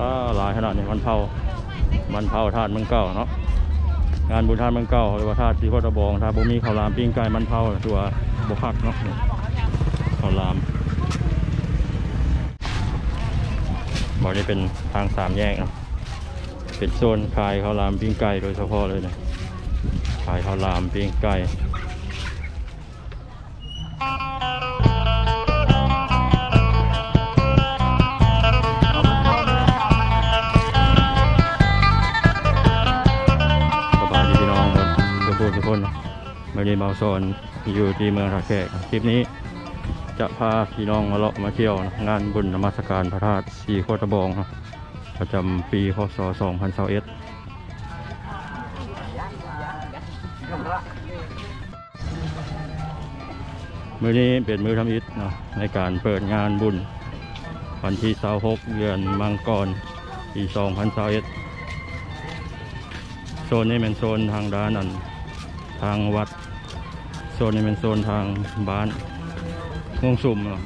ก็หลายขนาดนี้มันเผามันเผาทานเมืองเก่าเนาะงานบุญทานเมืองเก่าหรือว่าทาสที่โคตรบองถ้าบ่มีข้าวหลามปิ้งไก่มันเผาตัวบ่คักเนาะข้าวหลามบ่ได้เป็นทางสามแยกเนาะเป็นโซนขายข้าวหลามปิ้งไก่โดยเฉพาะเลยนะขายข้าวหลามปิ้งไก่ คนม่ได้เมาโซนอยู่ที่เมืองท่าแขกคลิปนี้จะพาพี่น้องมาเลาะมาเที่ยวนะงานบุญนมัสการพระธาตุสีโคตรบองนะประจำปีพศ 2021มื้อนี้เป็นมื้อทำอิฐเนาะในการเปิดงานบุญ วันที่26เดือนมังกรปี2021โซนนี้เป็นโซนทางด้านนั้น ทางวัด โซนนี้เป็นโซนทางบ้านวงสุ่มเนาะ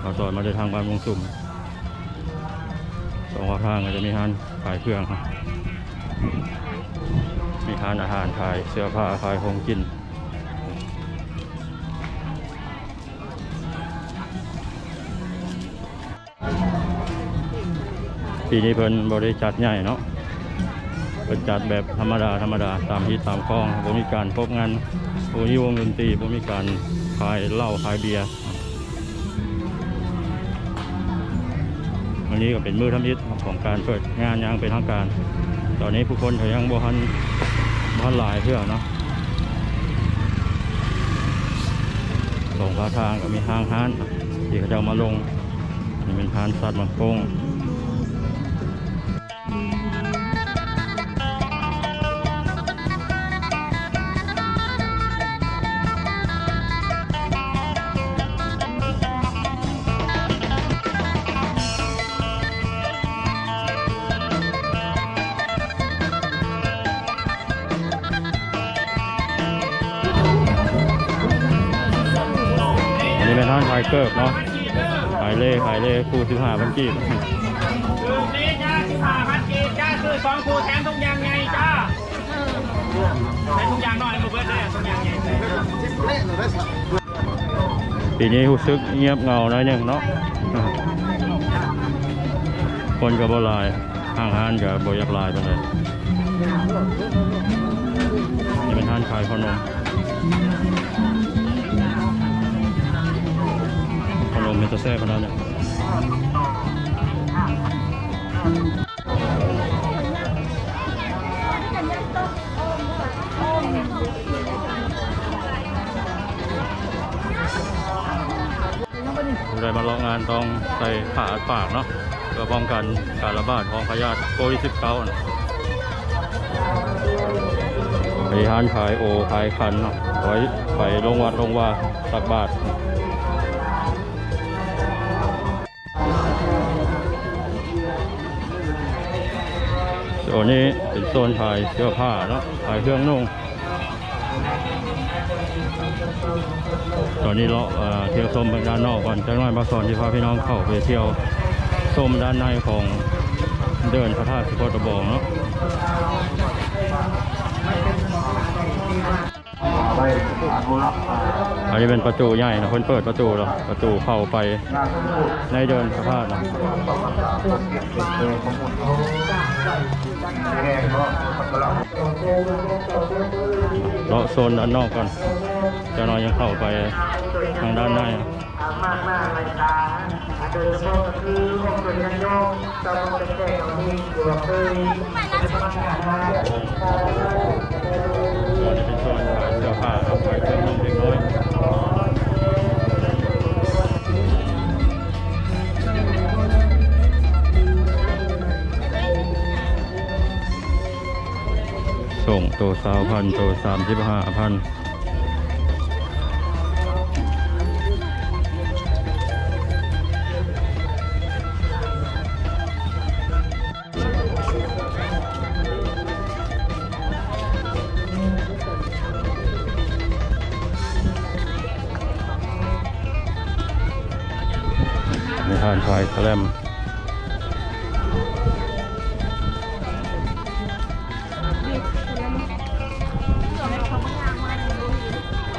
เราสอนมาจากทางบ้านวงสุ่มสองข้างทางก็จะมีห้านขายเครื่องครับมีห้านอาหารขายเสื้อผ้าขายของกินปีนี้เพิ่นบริจัดใหญ่เนาะ เป็นจัดแบบธรรมดาธรรมดาตามที่ตามคลองผมมีการพบงานผมมีวงดนตรีผมมีการขายเหล้าขายเบียร์วันนี้ก็เป็นมือทำอิฐของการเปิดงานยังเป็นทางการ ตอนนี้ผู้คนเขายังบ่ทันบ่ทันหลายเพื่อเนาะลงพาทางก็มีห้างห้านที่เขาจะมาลงนี่เป็นพานสัตว์มังโป่ง เป็นท่านขายเกิบเนาะขายเล่ขายเล่คู่สิบห้าพันกีบคือนี้จ้าสิบห้าพันกีบจ้าคือสองคูแถมทุกอย่างไงจ้าใช้ทุกอย่างหน่อยลูกเบิร์ดเลยทุกอย่างไงปีนี้รู้สึกเงียบเหงาหน่อยหนึงเนาะคนกับบหลายห้างห้านกับบอยากหลายไปเลยนี่เป็นท่านขายขนม ขนมเป็นตะแซ่ขนาดนี้มาลองงานต้องใส่ผ้าอัดปากเนาะเพื่อป้องกันการระบาดของพยาธิโควิด 19 นะบริหารขายโอขายคันเนาะไว้ไปลงวัดลงว่าตักบาท โซนนี้เป็นโซนขายเสื้อผ้าเนาะขายเครื่องนุ่งตอนนี้เราเที่ยวชมด้านนอกก่อนจะน้อยมาสอนที่พาพี่น้องเข้าไปเที่ยวชมด้านในของเดินพระธาตุสุโขทัยบองเนาะอันนี้เป็นประตูใหญ่นะคนเปิดประตูแล้วประตูเข้าไปในเดินพระธาตุเนาะ เลาะโซนด้านนอกก่อนจะน้อยยังเข้าไปทางด้านในมากมากเลยตาโดยเฉพาะคือของตัวยันโยมตอนเป็นแก่ของนี่อยู่กับเคยเป็นประกาศมาก่อนจะเป็นโซนขายเสื้อผ้าครับขายเครื่องนุ่งเล็กน้อย ส่งตัวสาวพันตัวสามสิบห้าพันในทานชายแคลม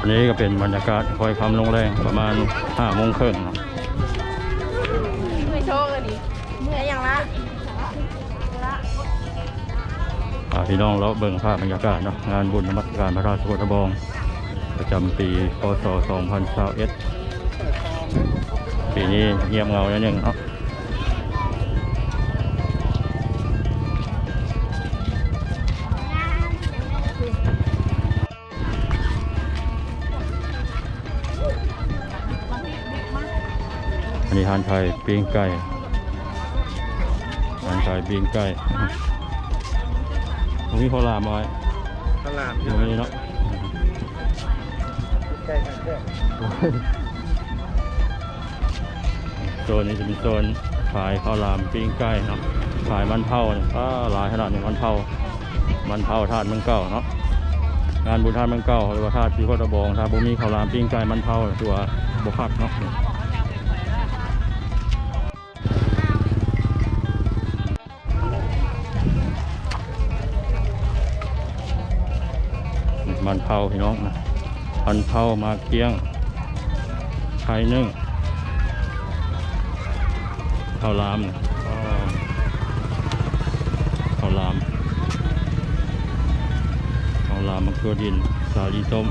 อันนี้ก็เป็นบรรยากาศคอยคำลงแรงประมาณห้าโมงครึ่งเนาะไม่โชว์กันดิเมื่อยอย่างละอ่าพี่น้องเราเบิ่งภาพบรรยากาศเนาะงานบุญนมัสการพระราชโคตบองประจำปีพศ 2021ปีนี้เงียบเหงาแล้วนึงเนาะ อันนี้ทานไทยปิ้งไก่ทานไทยปิ้งไก่ตรงนี้เขาลามเอาไว้ตลาดตรงนี้เนาะใช่ใช่โซนนี้จะเป็นโซนขายข้าวหลามปิ้งไก่เนาะขายมันเผาเนี่ยก็หลายขนาดนี้มันเผามันเผาทาดเมืองเก่าเนาะงานบุญทาดเมืองเก่าหรือว่าทาดที่โคตรบองถ้าบุมีข้าวหลามปิ้งไก่มันเผาตัวบกคักเนาะ มันเผาพี่น้องนะมันเผามาเกี้ยงไข่นึ่งข้าวหลามเนี่ยก็ข้าวหลามข้าวหลามมะเขือดิน สาลีส้ม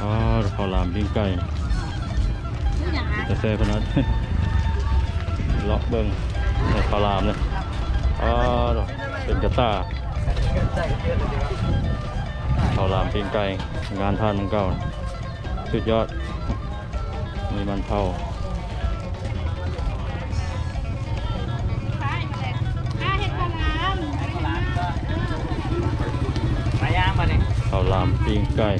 อ๋อข้าวหลามปิ้งไก่จะแซ่บขนาด เลาะเบิ้งในข้าวหลามเนี่ยอ๋อเป็นกระต้าข้าวหลามปิ้งไก่งานท่านมันเก่าสุดยอด มีมันเผามายางมาเนี่ยข้าวหลามปิ้งไก่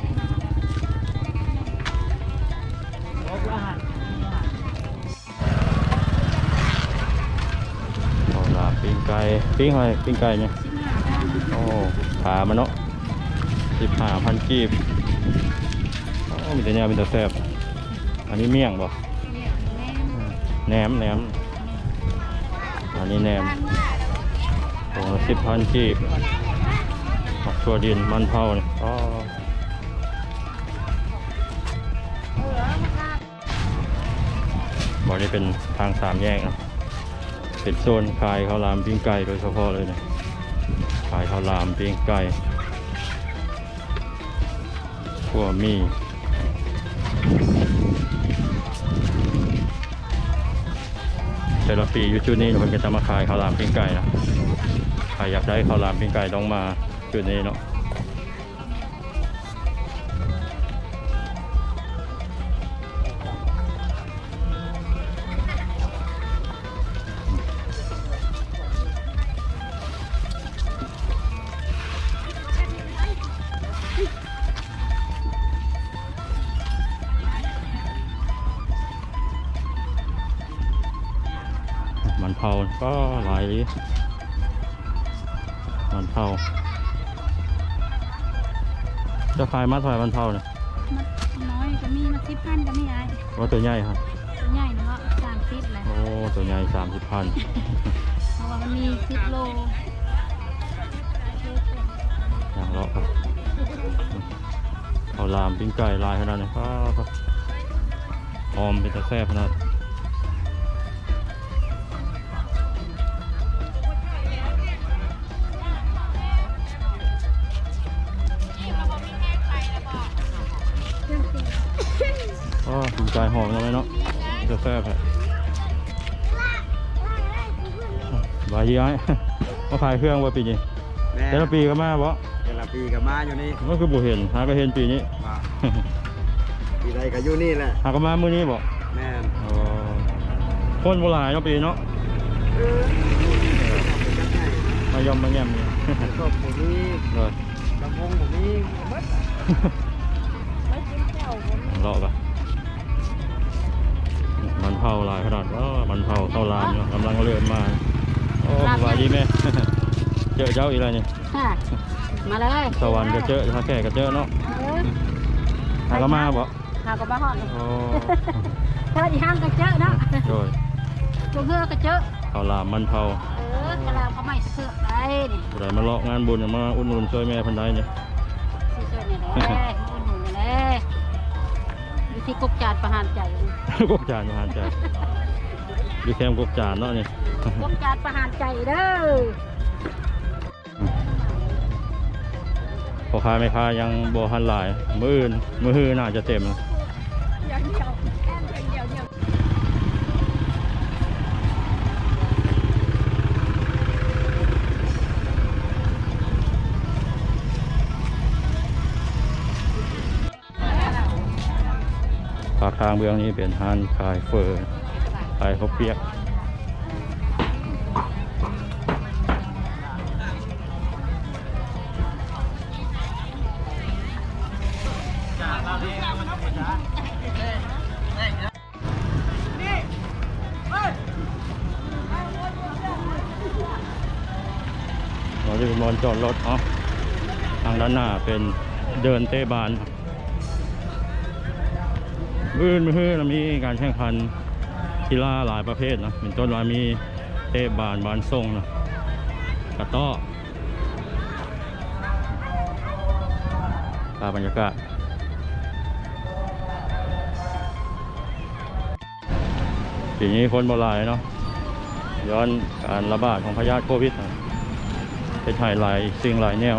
ไก่ปิ้งอะไรปิ้งไก่เนี่ยโอ้ขามันเนาะสิบห้าพันกีบโอ้มีแต่เนี้ยมีแต่แซ่บอันนี้เมี่ยงบ่แหนมแหนมอันนี้แหนมตรงละสิบพันกีบผักชัวดินมันเผาเนี่ยก็บอนี้เป็นทางสามแยกนะ เป็นโซนขายข้าวหลามปิ้งไก่โดยเฉพาะเลยเนี่ยขายข้าวหลามปิ้งไก่ขัวมีแต่ละปีอยู่จุดนี้เราก็จะมาขายข้าวหลามปิ้งไก่นะใครอยากได้ข้าวหลามปิ้งไก่ต้องมาจุดนี้เนาะ หลายมันเผาจะขายมาเท่าไหร่มันเผาเนี่ยน้อยก็มีมาสิบพันก็มีไอ้ว่าตัวใหญ่ครับใหญ่เนาะสามสิบเลยโอ้ตัวใหญ่สามสิบพันเพราะว่ามันมีสิบโลอย่างเลาะครับข้าวหลามปิ้งไก่ลายขนาดนี้ครับหอมเป็นตะแซ่บขนาด บายย้ายมาขายเครื่องว่าปีนี้แม่แต่ละปีก็มาบ่แต่ละปีกับมาอยู่นี่ก็คือบุเห็นหาก็เห็นปีนี้มาปีใดก็อยู่นี่แหละหาก็มามื้อนี้บ่แม่นอ๋อคนบ่หลายเนาะปีเนาะมายอมมาแง่มนี่ ศพผมนี่เลย ลำวงผมนี่หมดเลาะปะมันเผาหลายขนาดว่ามันเผาเข้าลามเนาะกำลังเลื่อนมา โอ้สบายดีแม่เจอเจ้าอีกแล้วนี่ค่ะมาเลยสวรรค์ก็เจอท่าแก่ก็เจอเนาะเออหาก็มาบ่หาก็มาหอดโอ้เธออีห้างก็เจอเนาะโดยตัวเฮือก็เจอข้าวหลามมันเผาเออดกระลาเขาไม่เสือกได้นี่ผู้ใดมาเลาะงานบุญมาอุดหนุนช่วยแม่เพันใดเนี่ยซื้อเสื้อเนี่ยแหละอุ่นหนูแหละอยู่ที่กกจานประหารใจกกจานประหารใจ อยู่แคมป์กกจานเนาะนี่กกจานประหารใจเด้อพอค้าไม่ค้ายังบ่หันหลายมืออื่นมือฮือน่าจะเต็มนะอย่างเดียวแค่อย่างเดียวเดียวปากทางเบื้องนี้เป็นห้านขายเฟอร์ ขายข้าเปียกเราจะเป็นบอลจอดรถเนาะทางด้านหน้าเป็นเดินเตะบาน มือนมือฮื้อเรามีการแข่งขัน กีฬาหลายประเภทนะเป็นต้นว่ามีเตะบานบานทรงนะกระต้อตาบรรยากาศปีนี้คนบ่หลายเนาะย้อนการระบาดของพยาธิโควิดนะเป็นถ่ายหลายสิ่งหลายแนว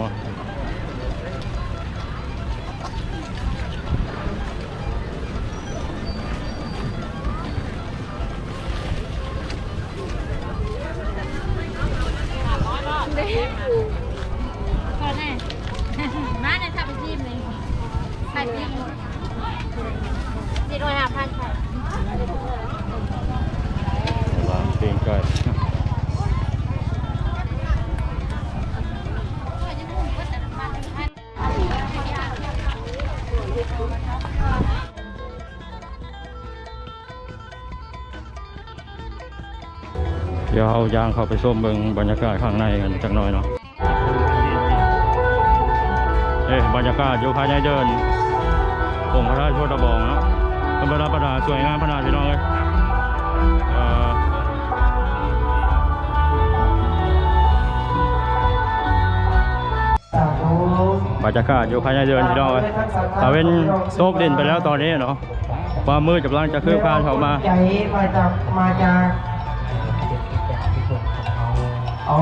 ยายางเข้าไปส้มเบิงบรรยากาศข้างในกันจักหน่อยเนาะเอ้ยบรรยากาศอยู่ภายในเดินองค์พระธาตุโชตบองเนาะธรรมดาประดาสวยงามขนาดพี่น้องเลยบรรยากาศอยู่ภายในเดือนพี่น้องเอ้ยตะเวนโตกดินไปแล้วตอนนี้เนาะความมืดกำลังจะคืบคลานเข้ามาใจมาจากมาจาก อ๋อ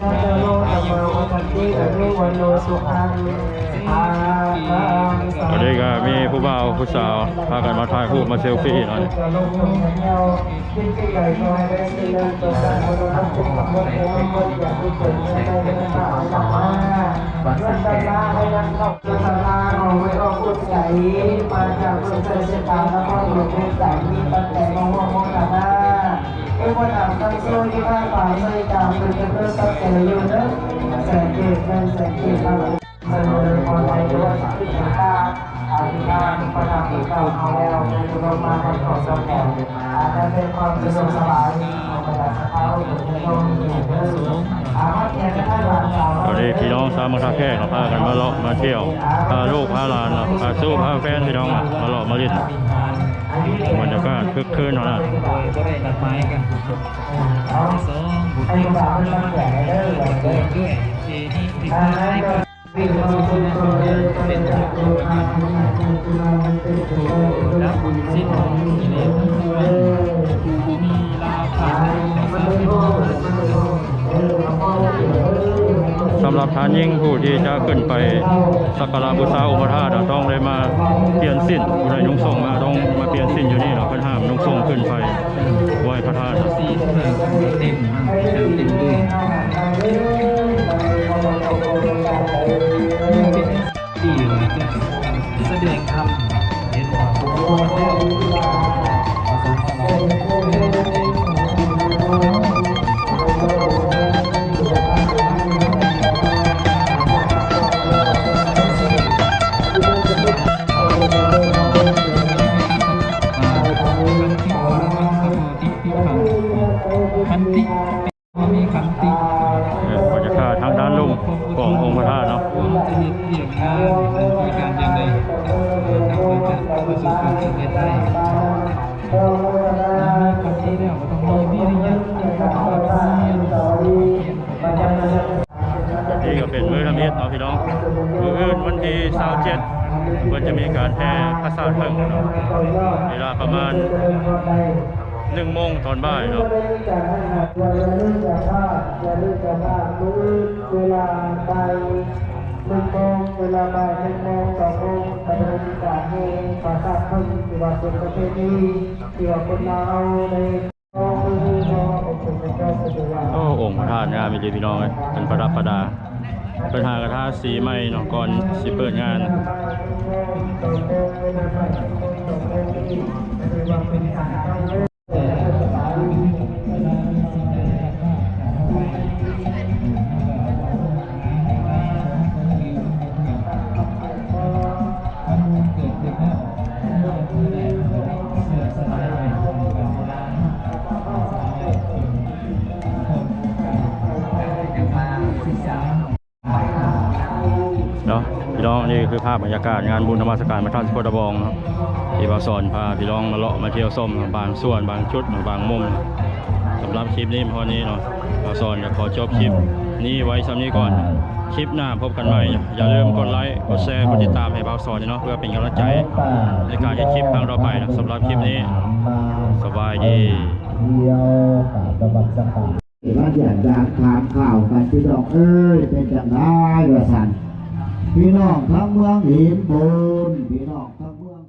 นาจะโลตัมมาวันที่กับลูกวันโนสุขังอาคังวันนี้ก็มีผู้บ่าวผู้สาวพากันมาถ่ายรูปมาเซลฟี่หน่อยจะลงมือเดียวยิ่งใหญ่ก็ให้ได้สิ่งนั้นตัวการมนุษย์ทั้งสิ้นทั้งหมดทั้งหมดอย่างที่เกิดขึ้นในเรื่องราวกลับมาเรื่องตาลาให้ยังราลาของไม่ออกพูดใจมาจากเรื่องเส้นทาแล้วก็หลงในสายมีตั้งแต่มองมองกันน้า เอ้วันอาบตั้งโซ่ที่ข้างฝาใส่ดาเป็นเพื่อนตั้งแต่อยู่เนอะแสงเกตเป็นแสงเกตมาเสนอเลยคนไทยด้วยที่ถึงตาอาธิการประดับที่เก่าเอาแล้วเป็นรถมาให้ของสแก่อาจจะเป็นความสะดวกสบายของประชาชนเขาถึงจะต้องมีเรื่อสูงอาวัตเนี่ยจะให้หลานสาวตอนนี้พี่น้องสามมาทาแค่เราพากันมาเลาะมาเที่ยวพาลูกพาหลานเนาะพาสู้พาแฟนพี่น้องมาเลาะมาเล่น บรรยากาศคึกคืนเนาะนะก็ได้นัดหมายกันสองบุตรให้สาวเป็นแก่ได้เลยเกิดด้วยเจนี่ติดอ่าท้ายก็ก็เป็นความสุขของเด็กเป็นจากโลกาเป็นำหรับทานยิ่งผู้ที่จะขึ้นไปสักการะบูชาองค์พระธาตุต้องได้มาเปลี่ยนสิ้นผู้ใดนุ่งทรงมาต้องมาเปลี่ยนสิ้นอยู่นี่เนาะเพิ่นห้ามนุ่งทรงขึ้นไปไหว้พระธาตุสี่เท่าเต็มเต็มเต็มด้วยเป็นที่ว่าจะแสดงธรรมเห็นว่าผมว่าได้ พี่น้องมืออื่นวันที่27เพิ่นจะมีการแห่พระสาเพิ่งเนาะเวลาประมาณ1โมงตอนบ่ายเนาะเวลาไปหนึ่งโมงเวลาบ่ายหนึ่งโมงสองโมงกำลังการเฮภาษาเพิ่งที่ว่าเป็นประเพณีที่ว่าคนลาวในโอ้องค์พระธาตุงามมีดีพี่น้องเอ้ยเป็นประดับประดา เป็นหากระทาสีใหม่เนาะก่อนสิเปิดงาน ภาพบรรยากาศงานบุญธรรมสการพระธาตุสุโขทบองเนาะที่บาสอนพาพี่น้องมาเลาะมาเที่ยวส้มบางส่วนบางชุดบางมุมสำหรับคลิปนี้พอนี้เนาะบาสอนก็ขอจบคลิปนี้ไว้ซ้ำนี้ก่อน คลิปหน้าพบกันใหม่ อย่าลืมกดไลค์กดแชร์กดติดตามให้บาสอนเนาะเพื่อเป็นกำลังใจในการที่คลิปครั้งต่อไปนะสำหรับคลิปนี้ สบายดีเดียวกับตะบักสะพานว่าอยากจะถามข่าวกันพี่น้องเอ้ยเป็นจังได้กระสัน พี่น้องทั้งเมืองหินบูนพี่น้องทั้ง